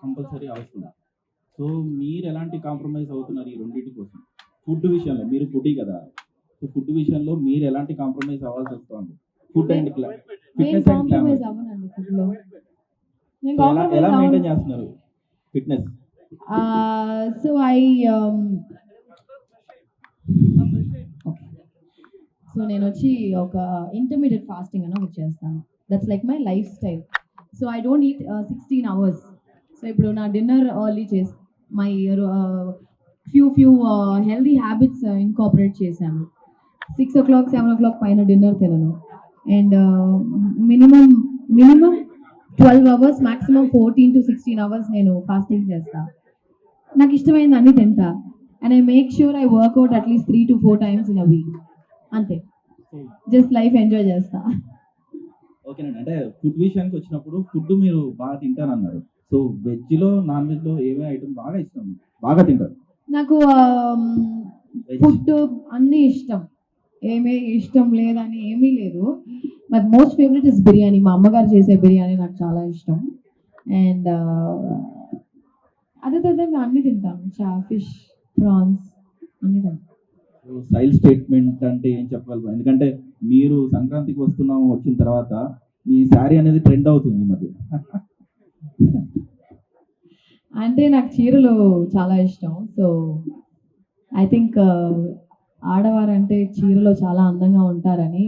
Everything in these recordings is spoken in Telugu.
కంపల్సరీ అవసరం సో మీరు ఎలాంటి కాంప్రమైజ్ అవుతున్నారు ఈ రెండింటి కోసం? ఫుడ్ విషయంలో మీరు ఫుడ్ కదా? సో ఫుడ్ విషయంలో మీరు ఎలాంటి కాంప్రమైజ్ అవ్వాల్సి వస్తుంది? ఫుడ్ అండ్ ఫిట్నెస్ అండ్ ఎలా మెయింటైన్ చేస్తున్నారు ఫిట్నెస్? సో ఐ సో నేను వచ్చి ఒక ఇంటర్మీడియట్ ఫాస్టింగ్ అని ఒకటి చేస్తాను that's like my lifestyle so I don't eat sixteen hours so ఇప్పుడు నా డిన్నర్ ఆర్లీ చేసి my few few healthy habits incorporate చేశాను six o'clock seven o'clock పైన డిన్నర్ తినను. And minimum minimum twelve hours maximum fourteen to sixteen hours నేను ఫాస్టింగ్ చేస్తా. నాకు ఇష్టమైంది అన్ని తింటా. And I make sure I workout at least three to four times in a week అంతే. జస్ట్ లైఫ్ ఎంజాయ్ చేస్తా. ఓకేనండి అంటే ఫుడ్ విషయానికి వచ్చినప్పుడు ఫుడ్ మీరు బాగా తింటానన్నారు. సో వెజ్లో నాన్ వెజ్లో ఏవే ఐటమ్ బాగా ఇష్టం? బాగా తింటారు? నాకు ఫుడ్ అన్నీ ఇష్టం. ఏమీ ఇష్టం లేదని ఏమీ లేదు. But most favourite is biryani. మా అమ్మగారు చేసే బిర్యానీ నాకు చాలా ఇష్టం. అండ్ అదే తదంగా అన్నీ తింటాను చా ఫిష్ ప్రాన్స్ అన్నీ తింటాను స్టైల్ స్టేట్మెంట్ అంటే ఏం చెప్పగలరు? ఎందుకంటే మీరు సంక్రాంతికి వస్తున్నాం వచ్చిన తర్వాత మీ శారీ అనేది ట్రెండ్ అవుతుంది ఈ మధ్య. అంటే నాకు చీరలు చాలా ఇష్టం. సో ఐ థింక్ uh, ఆడవారంటే చీరలో చాలా అందంగా ఉంటారని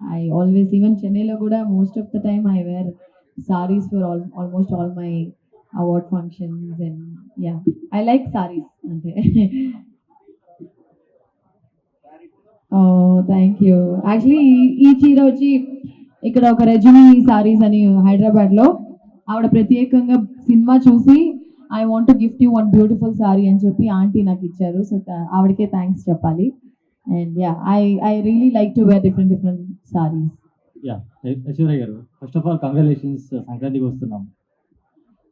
ఐ ఆల్వేస్ ఈవెన్ చెన్నైలో కూడా most of the time I wear saris for all almost all my award functions and yeah I like saris అంటే థ్యాంక్ యూ యాక్చువల్లీ ఈ చీర వచ్చి ఇక్కడ ఒక రజనీ సారీస్ అని హైదరాబాద్లో ఆవిడ ప్రత్యేకంగా సినిమా చూసి I want gift you one beautiful sari అని చెప్పి ఆంటీ నాకు ఇచ్చారు. సో ఆవిడకే థ్యాంక్స్ చెప్పాలి. And yeah I I really like to wear different different saris yeah Aishwarya గారు first of all congratulations Sankranthiki Vasthunam.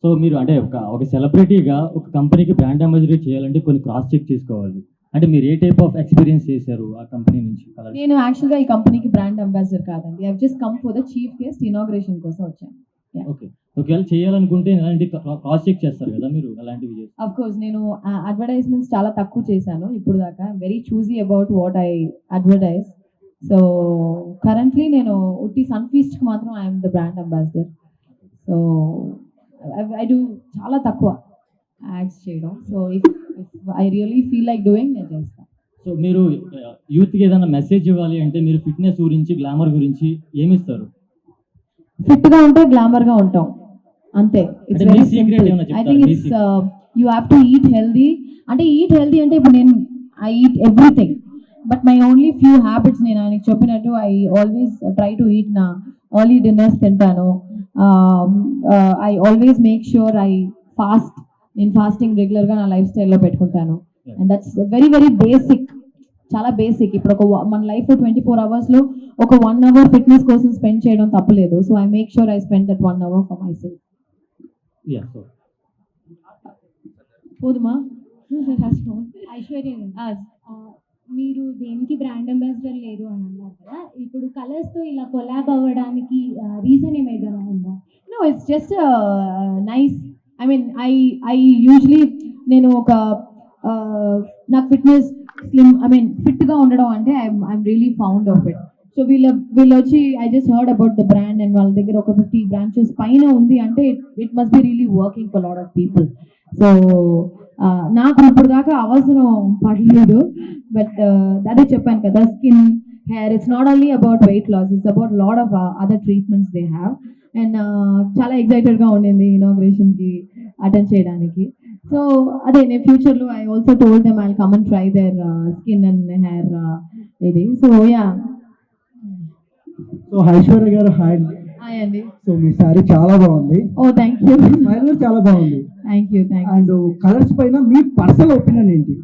So మీరు అంటే ఒక ఒక సెలబ్రిటీగా ఒక కంపెనీకి బ్రాండ్ అంబాసిడర్ చేయాలంటే కొన్ని క్రాస్ చెక్ చేసుకోవాలి. అంటే మీరు ఏ టైప్ ఆఫ్ ఎక్స్పీరియన్స్ చేశారు ఆ కంపెనీ నుంచి? నేను యాక్చువల్గా ఈ కంపెనీకి బ్రాండ్ అంబాసిడర్ కాదండి. I just come for the chief guest inauguration కోసం వచ్చాను. ఓకే ఒకవేళ చేయాలనుకుంటే ఎలాంటి క్రాస్ చెక్ చేస్తారు కదా మీరు అలాంటివి అఫ్ కోర్స్ నేను అడ్వర్టైజ్మెంట్స్ చాలా తక్కువ చేశాను ఇప్పుడు దాకా. Very choosy about what I advertise so currently నేను ఉట్టి సన్ఫీస్ట్కి మాత్రం I'm the brand ambassador so I do చాలా తక్కువ యాడ్స్ చేయడం. So if I really feel like doing నేను చేస్తాను సో మీరు యూత్కి ఏదైనా మెసేజ్ ఇవ్వాలి అంటే మీరు ఫిట్నెస్ గురించి గ్లామర్ గురించి ఏమి ఇస్తారు ఫిట్గా ఉంటే గ్లామర్గా ఉంటాం. అంతే. I? Think it's you have to eat healthy అంటే ఈట్ హెల్దీ అంటే ఇప్పుడు నేను I eat everything but my only few habits నేను ఆయనకి చెప్పినట్టు I always try to eat నా ఎర్లీ డిన్నర్స్ తింటాను. I always make sure I fast నేను ఫాస్టింగ్ రెగ్యులర్గా నా లైఫ్ స్టైల్లో పెట్టుకుంటాను. And that's very very basic చాలా బేసిక్ ఇప్పుడు ఒక మన లైఫ్ ట్వంటీ ఫోర్ అవర్స్లో ఒక వన్ అవర్ ఫిట్నెస్ కోసం స్పెండ్ చేయడం తప్పలేదు. So I make sure I spend that one hour for myself yeah so పోదుమా Aishwarya మీరు దేనికి బ్రాండ్ అంబాసిడర్ లేదు అని అన్నారు కదా ఇప్పుడు కలర్స్తో ఇలా కొలాబ్ అవ్వడానికి రీజన్ ఏమైనా ఉందా? No it's just nice I mean I I usually నేను ఒక నాకు ఫిట్నెస్ స్లిమ్ ఐ మీన్ ఫిట్గా ఉండడం అంటే I'm I'm really found of it so వీళ్ళ వీళ్ళు వచ్చి I just heard about the brand and వాళ్ళ దగ్గర ఒక ఫిఫ్టీ బ్రాంచెస్ పైన ఉంది అంటే it must be really working for lot of people so నాకు ఇప్పుడు దాకా అవసరం పడలేదు. బట్ అదే చెప్పాను కదా skin hair it's not only about weight loss it's about lot of other treatments they have and చాలా ఎక్సైటెడ్గా ఉండింది ఇనాగ్రేషన్కి అటెండ్ చేయడానికి. సో అదే నేను ఫ్యూచర్లో I also told them I come and try their skin and hair ఇది. సో యా సో ఐశ్వర్య గారు హాయ్ అండి. హాయ్ అండి. సో మీ శారీ చాలా బాగుంది. ఓ థ్యాంక్ యూ స్మైల్ కూడా చాలా బాగుంది. Thank you thank and colours పైన మీ పర్సనల్ ఒపీనియన్ ఏంటి?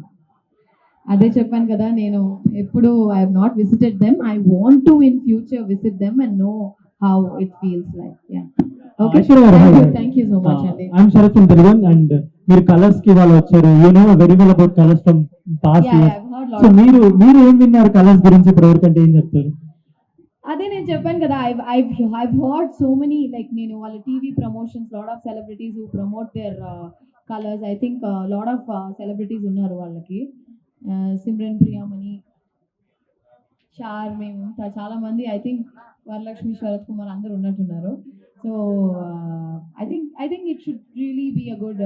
అదే చెప్పాను కదా నేను ఎప్పుడు I have not visited them I want to in future visit them and know how it feels like yeah okay. Thank you so much అండి. ఐఎమ్ శరత్ అండ్ మీరు కలర్స్కి వాళ్ళు వచ్చారు. You know very well about colours from past years heard so. మీరు మీరు ఏం విన్నారు కలర్స్ గురించి ఇప్పుడు ఎవరికంటే ఏం చెప్తారు? అదే నేను చెప్పాను కదా I I I heard so many like నేను వాళ్ళ TV promotions lot of celebrities who promote their colours I think lot of celebrities ఉన్నారు వాళ్ళకి. సిమ్రన్ ప్రియామణి చార్ మేము ఇంకా చాలా మంది ఐ థింక్ వరలక్ష్మి శరత్ కుమార్ అందరు ఉన్నట్టున్నారు. So I think I think it should really be a good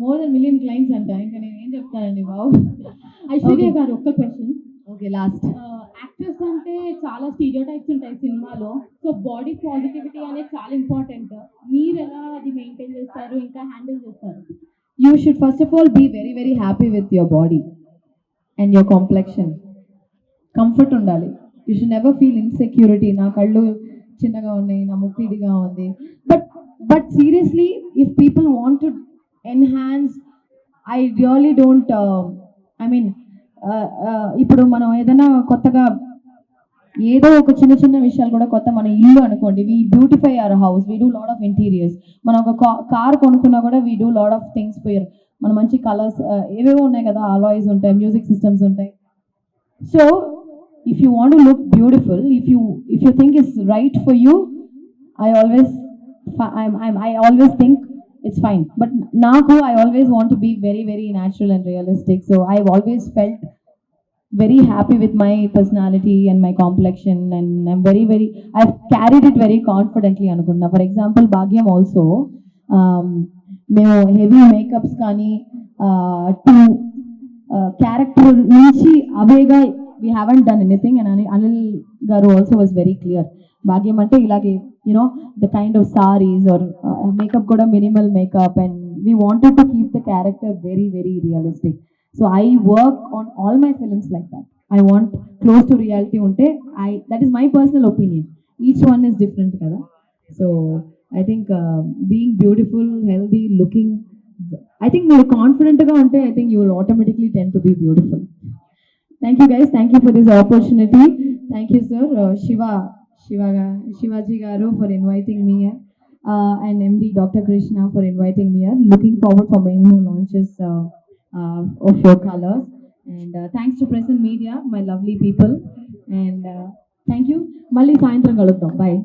more than million clients అంట. ఇంకా నేను ఏం చెప్తానండి బాబు? ఐశ్వర్య. గారు ఒక్క క్వశ్చన్ ఓకే లాస్ట్ యాక్ట్రెస్ అంటే చాలా స్టీరియో టైప్స్ ఉంటాయి సినిమాలో. సో బాడీ పాజిటివిటీ అనేది చాలా ఇంపార్టెంట్ మీరు ఎలా అది మెయింటైన్ చేస్తారు? ఇంకా హ్యాండిల్ చేస్తారు? You should first of all be very very happy with your body and your complexion. Comfort ఉండాలి. You should never feel insecurity నా కళ్ళు చిన్నగా ఉన్నాయి నా ముక్కు ఇదిగా ఉంది. But but seriously if people want to enhance I really don't I mean ఇప్పుడు మనం ఏదైనా కొత్తగా ఏదో ఒక చిన్న చిన్న విషయాలు కూడా కొత్త మన ఇల్లు అనుకోండి we beautify our house we do lot of interiors మనం ఒక కార్ కొనుక్కున్నా కూడా we do lot of things for మన మంచి కలర్స్ uh, ఏవేవో ఉన్నాయి కదా అలాయిస్ ఉంటాయి మ్యూజిక్ సిస్టమ్స్ ఉంటాయి. So if you want look beautiful if you if you think is right for you I always I always think it's fine but నాకు I always want be very very natural and realistic so I always felt very happy with my personality and my complexion and I'm very very I carried it very confidently అనుకున్నా ఫర్ ఎగ్జాంపుల్ భాగ్యం ఆల్సో మేము హెవీ మేకప్స్ కానీ టు క్యారెక్టర్ నుంచి అవేగా we haven't done anything and అని Anil garu also was very clear Bhagyam అంటే ఇలాగే you know the kind of saris or makeup కూడా minimal makeup and we wanted to keep the character very very realistic so I work on all my films like that I want close to reality ఉంటే I that is my personal opinion each one is different కదా. So I think being beautiful healthy looking I think మీరు కాన్ఫిడెంట్గా ఉంటే I think you will automatically tend to be beautiful thank you guys thank you for this opportunity thank you sir Shiva shivaji garu for inviting me మీ uh, and MD Dr. Krishna for inviting me here. Looking forward for many more launches uh, uh, of your colors. And uh, thanks to Present Media, my lovely people. And uh, thank you. మళ్ళీ సాయంత్రం కలుద్దాం బాయ్